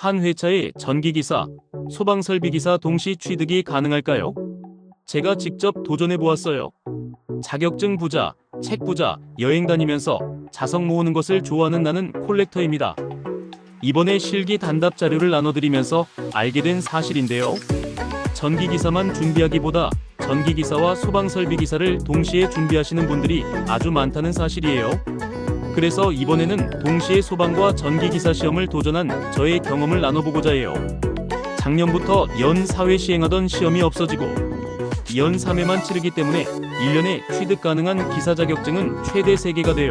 한 회차에 전기기사, 소방설비기사 동시 취득이 가능할까요? 제가 직접 도전해 보았어요. 자격증 부자, 책 부자, 여행 다니면서 자석 모으는 것을 좋아하는 나는 콜렉터입니다. 이번에 실기 단답 자료를 나눠드리면서 알게 된 사실인데요. 전기기사만 준비하기보다 전기기사와 소방설비기사를 동시에 준비하시는 분들이 아주 많다는 사실이에요. 그래서 이번에는 동시에 소방과 전기기사 시험을 도전한 저의 경험을 나눠보고자 해요. 작년부터 연 4회 시행하던 시험이 없어지고 연 3회만 치르기 때문에 1년에 취득 가능한 기사 자격증은 최대 3개가 돼요.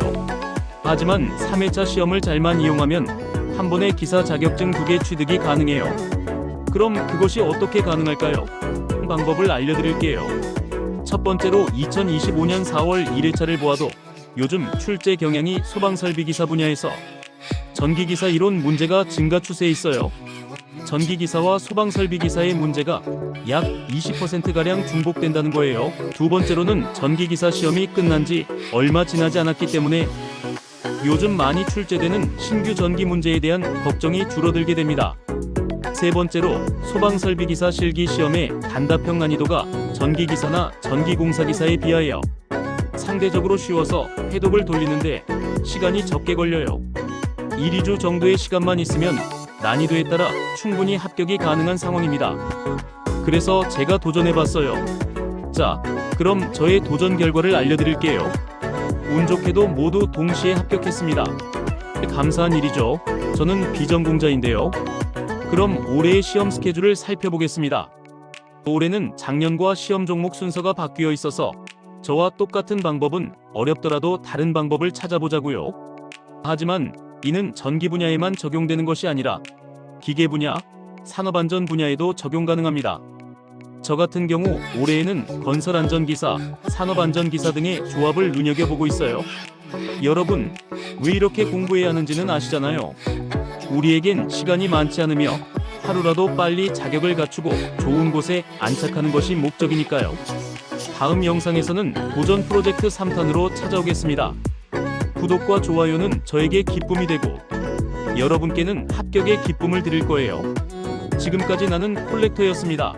하지만 3회차 시험을 잘만 이용하면 한 번에 기사 자격증 2개 취득이 가능해요. 그럼 그것이 어떻게 가능할까요? 방법을 알려드릴게요. 첫 번째로 2025년 4월 1회차를 보아도 요즘 출제 경향이 소방설비기사 분야에서 전기기사 이론 문제가 증가 추세에 있어요. 전기기사와 소방설비기사의 문제가 약 20%가량 중복된다는 거예요. 두 번째로는 전기기사 시험이 끝난 지 얼마 지나지 않았기 때문에 요즘 많이 출제되는 신규 전기 문제에 대한 걱정이 줄어들게 됩니다. 세 번째로 소방설비기사 실기 시험의 단답형 난이도가 전기기사나 전기공사기사에 비하여 상대적으로 쉬워서 해독을 돌리는데 시간이 적게 걸려요. 1, 2주 정도의 시간만 있으면 난이도에 따라 충분히 합격이 가능한 상황입니다. 그래서 제가 도전해봤어요. 자, 그럼 저의 도전 결과를 알려드릴게요. 운 좋게도 모두 동시에 합격했습니다. 감사한 일이죠. 저는 비전공자인데요. 그럼 올해의 시험 스케줄을 살펴보겠습니다. 올해는 작년과 시험 종목 순서가 바뀌어 있어서 저와 똑같은 방법은 어렵더라도 다른 방법을 찾아보자고요. 하지만 이는 전기 분야에만 적용되는 것이 아니라 기계 분야, 산업안전 분야에도 적용 가능합니다. 저 같은 경우 올해에는 건설안전기사, 산업안전기사 등의 조합을 눈여겨보고 있어요. 여러분, 왜 이렇게 공부해야 하는지는 아시잖아요. 우리에겐 시간이 많지 않으며 하루라도 빨리 자격을 갖추고 좋은 곳에 안착하는 것이 목적이니까요. 다음 영상에서는 도전 프로젝트 3탄으로 찾아오겠습니다. 구독과 좋아요는 저에게 기쁨이 되고 여러분께는 합격의 기쁨을 드릴 거예요. 지금까지 나는 콜렉터였습니다.